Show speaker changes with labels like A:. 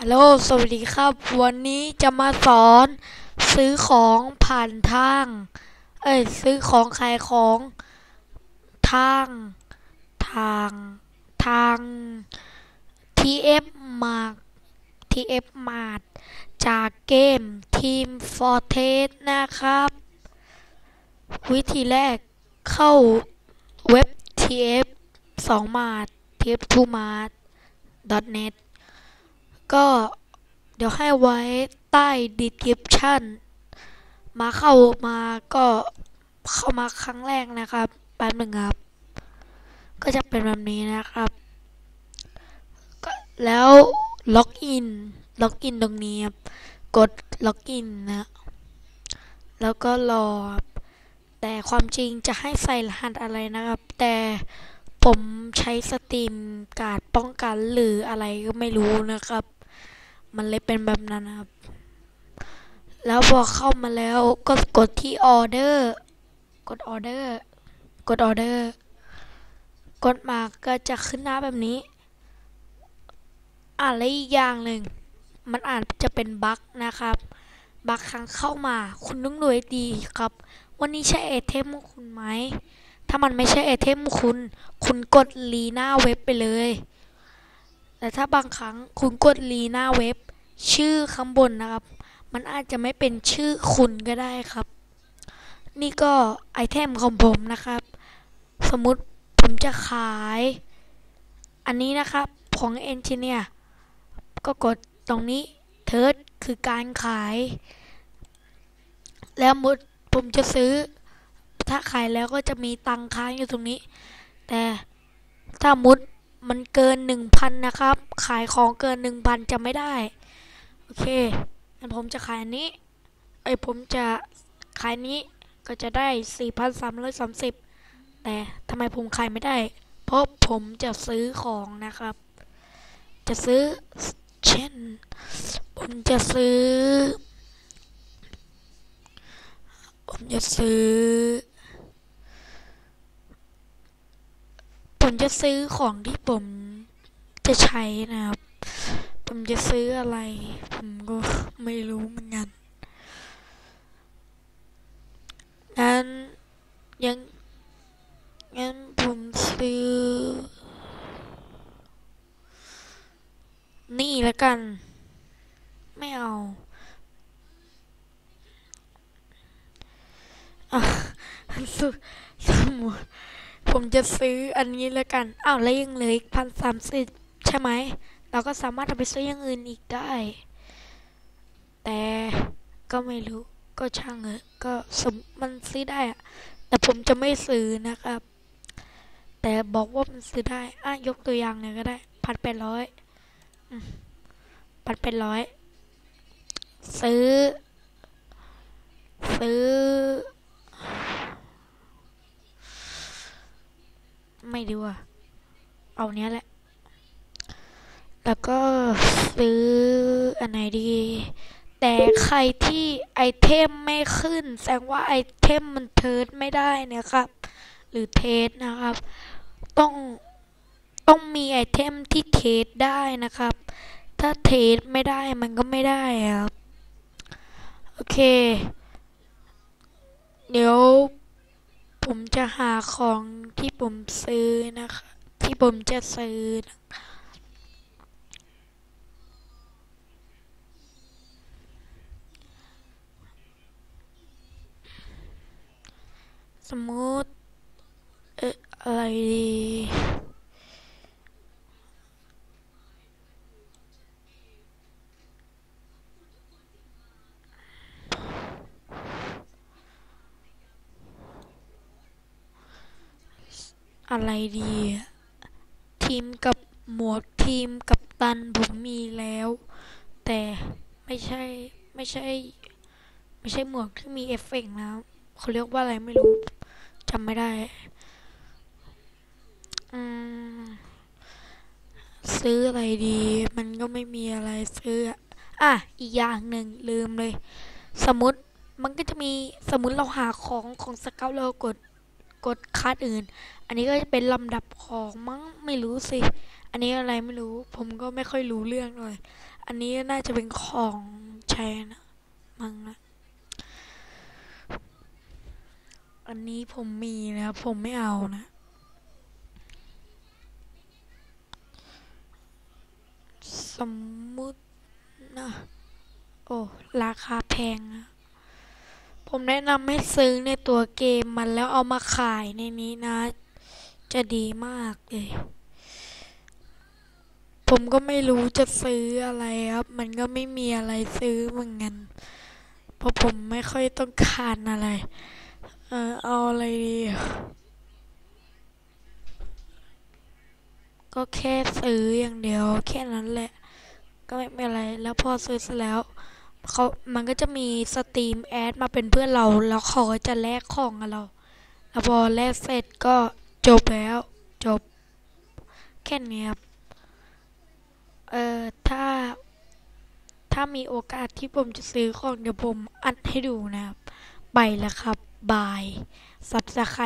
A: ฮัลโหล สวัสดีครับ วันนี้จะมาสอนซื้อของผ่านทาง เอ้ย ซื้อของขายของทาง ทาง ทาง TF Mark TF Mart จากเกม Team Fortress นะครับ วิธีแรกเข้าเว็บ TF 2 Mart TF 2 Mart net ก็เดี๋ยวให้ไว้ใต้ description มาเข้ามาก็เข้ามาครั้งแรกนะครับแป๊บหนึ่งครับ ก็จะเป็นแบบนี้นะครับก็แล้วล็อกอินล็อกอินตรงนี้ครับกดล็อกอินนะแล้วก็รอ แต่ความจริงจะให้ใส่รหัสอะไรนะครับ แต่ผมใช้สตรีมการ์ดป้องกันหรืออะไรก็ไม่รู้นะครับ มันเลยเป็นแบบนั้นครับ แล้วพอเข้ามาแล้วก็กดที่ออเดอร์กดออเดอร์กดออเดอร์กดมาก็จะขึ้นหน้าแบบนี้ อ่าและอีกอย่างหนึ่ง มันอาจจะเป็นบั๊กนะครับบั๊กครั้งเข้ามา คุณต้องดูให้ดีครับ วันนี้ใช่ไอเทมของคุณไหม ถ้ามันไม่ใช่ไอเทมคุณ คุณกดรีหน้าเว็บไปเลย แต่ถ้าบางครั้งคุณกดรีหน้าเว็บ ชื่อข้างบนนะครับ มันอาจจะไม่เป็นชื่อคุณก็ได้ครับ นี่ก็ไอเทมของผมนะครับ สมมุติผมจะขาย อันนี้นะครับของเอนจิเนียร์ก็กดตรงนี้เทิร์ดคือการขาย แล้วมุดผมจะซื้อ ถ้าขายแล้วก็จะมีตังค้างอยู่ตรงนี้ แต่ถ้ามุด มันเกินหนึ่งพันนะครับ ขายของเกินหนึ่งพันจะไม่ได้ โอเคงั้นผมจะขายนี้ไอผมจะขายนี้ก็จะได้สี่พันสามร้อยสามสิบแต่ทำไมผมขายไม่ได้ เพราะผมจะซื้อของนะครับ จะซื้อเช่น ผมจะซื้อ ผมจะซื้อ ผม จะซื้อของที่ผมจะใช้นะครับ ผมจะซื้ออะไร ผมก็ไม่รู้เหมือนกันงั้นยังงั้นผมซื้อ นี่แล้วกัน ไม่เอาอะสสมมติ ผมจะซื้ออันนี้แล้วกัน อ้าวแล้วยังเหลืออีกพันสามสิบใช่ไหม เราก็สามารถเอาไปซื้ออย่างอื่นอีกได้ แต่ก็ไม่รู้ ก็ช่างเถอก็สมมันซื้อได้อะแต่ผมจะไม่ซื้อนะครับ แต่บอกว่ามันซื้อได้ อะยกตัวอย่างเลยก็ได้พันแปดร้อยพันแปดร้อยซื้อ ซื้อ ไม่ดีว่ะเอาเนี้ยแหละ แล้วก็ซื้ออันไหนดี แต่ใครที่ไอเทมไม่ขึ้น แสดงว่าไอเทมมันเทิร์ดไม่ได้นะครับ หรือเทสนะครับ ต้องต้องมีไอเทมที่เทสได้นะครับ ถ้าเทสไม่ได้มันก็ไม่ได้ครับ โอเค เดี๋ยว ผมจะหาของที่ผมซื้อนะคะ ที่ผมจะซื้อนะสมมติเอ๊ะอะไรดี อะไรดี ทีมกับหมวกทีมกับตันผมมีแล้ว แต่ไม่ใช่ไม่ใช่ ไม่ใช่หมวกที่มีเอฟเฟกต์นะเขาเรียกว่าอะไรไม่รู้จำไม่ได้อืมซื้ออะไรดี มันก็ไม่มีอะไรซื้ออะอะ อีกอย่างหนึ่งลืมเลย สมมติมันก็จะมีสมมติเราหาของของสเกลเรากดกดคัดอื่น อันนี้ก็จะเป็นลำดับของมั้งไม่รู้สิ อันนี้อะไรไม่รู้ ผมก็ไม่ค่อยรู้เรื่องเลย อันนี้น่าจะเป็นของใช้นะมั้งนะอันนี้ผมมีนะครับผมไม่เอานะ สมมุตินะโอ้ราคาแพงนะผมแนะนำให้ซื้อในตัวเกมมันแล้วเอามาขายในนี้นะ จะดีมากเลย ผมก็ไม่รู้จะซื้ออะไรครับ มันก็ไม่มีอะไรซื้อเหมือนกัน เพราะผมไม่ค่อยต้องการอะไร เออเอาอะไรดี ก็แค่ซื้ออย่างเดียว แค่นั้นแหละ ก็ไม่เป็นไร แล้วพอซื้อเสร็จแล้วเขามันก็จะมีสตรีมแอดมาเป็นเพื่อนเรา แล้วเขาก็จะแลกของกับเรา แล้วพอแลกเสร็จก็ จบแล้ว จบ แค่นี้ครับ เอ่อ ถ้า ถ้ามีโอกาสที่ผมจะซื้อของเดี๋ยวผมอัดให้ดูนะครับ ไปแล้วครับ บาย สับสไคร